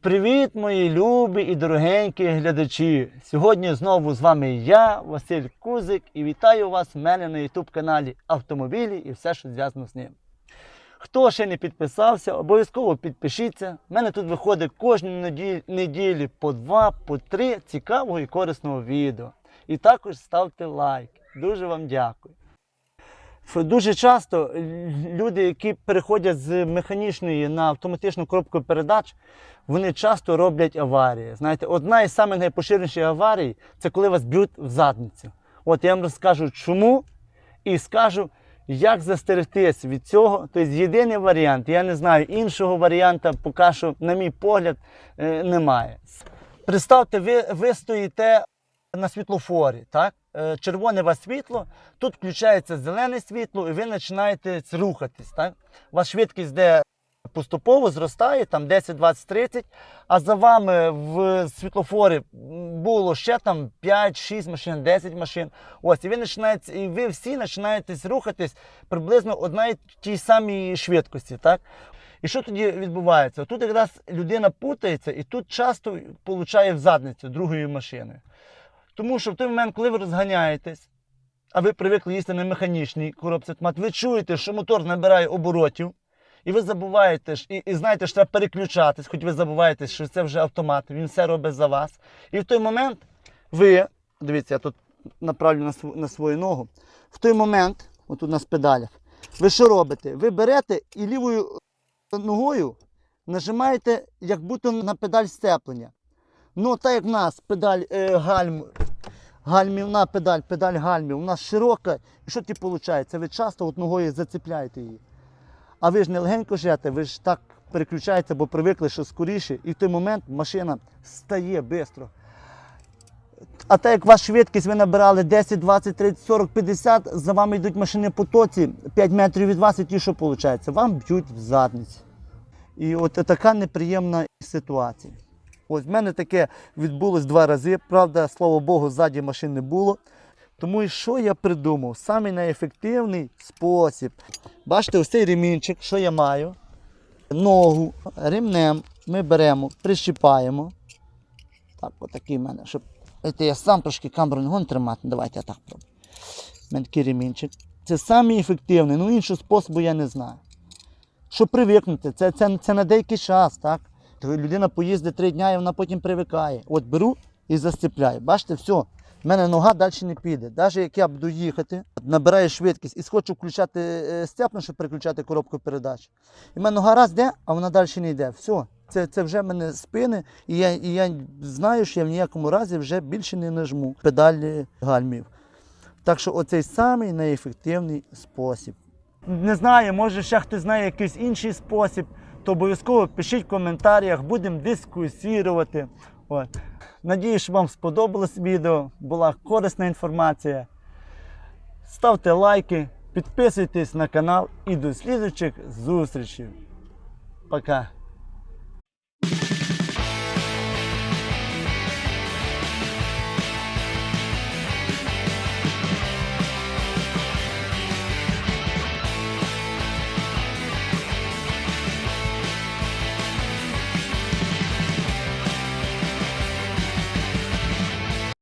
Привіт, мої любі і дорогенькі глядачі! Сьогодні знову з вами я, Василь Кузик, і вітаю вас в мене на YouTube каналі Автомобілі і все, що зв'язано з ним. Хто ще не підписався, обов'язково підпишіться. У мене тут виходить неділі, неділі по два, по три цікавого і корисного відео. І також ставте лайк. Дуже вам дякую. Дуже часто люди, які переходять з механічної на автоматичну коробку передач, вони часто роблять аварії. Знаєте, одна із найпоширеніших аварій це коли вас б'ють в задницю. От я вам розкажу, чому і скажу, як застерегтись від цього. Тобто єдиний варіант, я не знаю, іншого варіанта, поки що, на мій погляд, е, немає. Представте, ви, ви стоїте на світлофорі, так? Е, Червоне у вас світло, тут включається зелене світло, і ви починаєте рухатись. Так? У вас швидкість де поступово зростає, там 10, 20, 30, а за вами в світлофорі було ще там 5, 6 машин, 10 машин. Ось, і ви починаєте, і ви всі починаєте рухатись приблизно одній тій самій швидкості. Так? І що тоді відбувається? Тут якраз людина путається і тут часто получає в задницю другою машиною. Тому що в той момент, коли ви розганяєтесь, а ви привикли їсти на механічній коробці автомат, ви чуєте, що мотор набирає оборотів, і ви забуваєте, і, і знаєте, що треба переключатись, хоч ви забуваєте, що це вже автомат, він все робить за вас. І в той момент ви, дивіться, я тут направлю на, св- на свою ногу, в той момент, отут у нас педалях, ви що робите? Ви берете і лівою ногою нажимаєте, як будто на педаль сцеплення. Ну, так як в нас педаль е, гальм, гальмівна педаль, педаль гальмів, нас широка. І що тоді виходить? Ви часто от ногою зацепляєте її. А ви ж не легенько жете, ви ж так переключаєте, бо привикли, що скоріше, і в той момент машина стає швидко. А так як ваша швидкість ви набирали 10, 20, 30, 40, 50, за вами йдуть машини по тоці 5 метрів від вас, і ті, що виходить? Вам б'ють в задницю. І от така неприємна ситуація. Ось в мене таке відбулось два рази. Правда, слава Богу, ззаді машин не було. Тому і що я придумав? Самий найефективний спосіб. Бачите, ось цей ремінчик, що я маю. Ногу ремнем ми беремо, прищіпаємо. Так, отакий в мене, щоб. Знаєте, я сам трошки камеру не гон тримати. Давайте я так пробую. У мене такий ремінчик. Це самий ефективний, ну іншого способу я не знаю. Щоб привикнути, це, це, це на деякий час, так? Людина поїздить три дні і вона потім привикає. От беру і застепляю. Бачите, все, в мене нога далі не піде. Навіть як я буду їхати, набираю швидкість і схочу включати е, степну, щоб переключати коробку передач. І в мене нога раз йде, а вона далі не йде. Все, це, це вже мене спини, і я, і я знаю, що я в ніякому разі вже більше не нажму педалі гальмів. Так що оцей самий найефективний спосіб. Не знаю, може ще хтось знає якийсь інший спосіб, то обов'язково пишіть в коментарях, будемо дискусірувати. От. Надіюсь, що вам сподобалось відео, була корисна інформація. Ставте лайки, підписуйтесь на канал і до слідуючих зустрічей. Пока.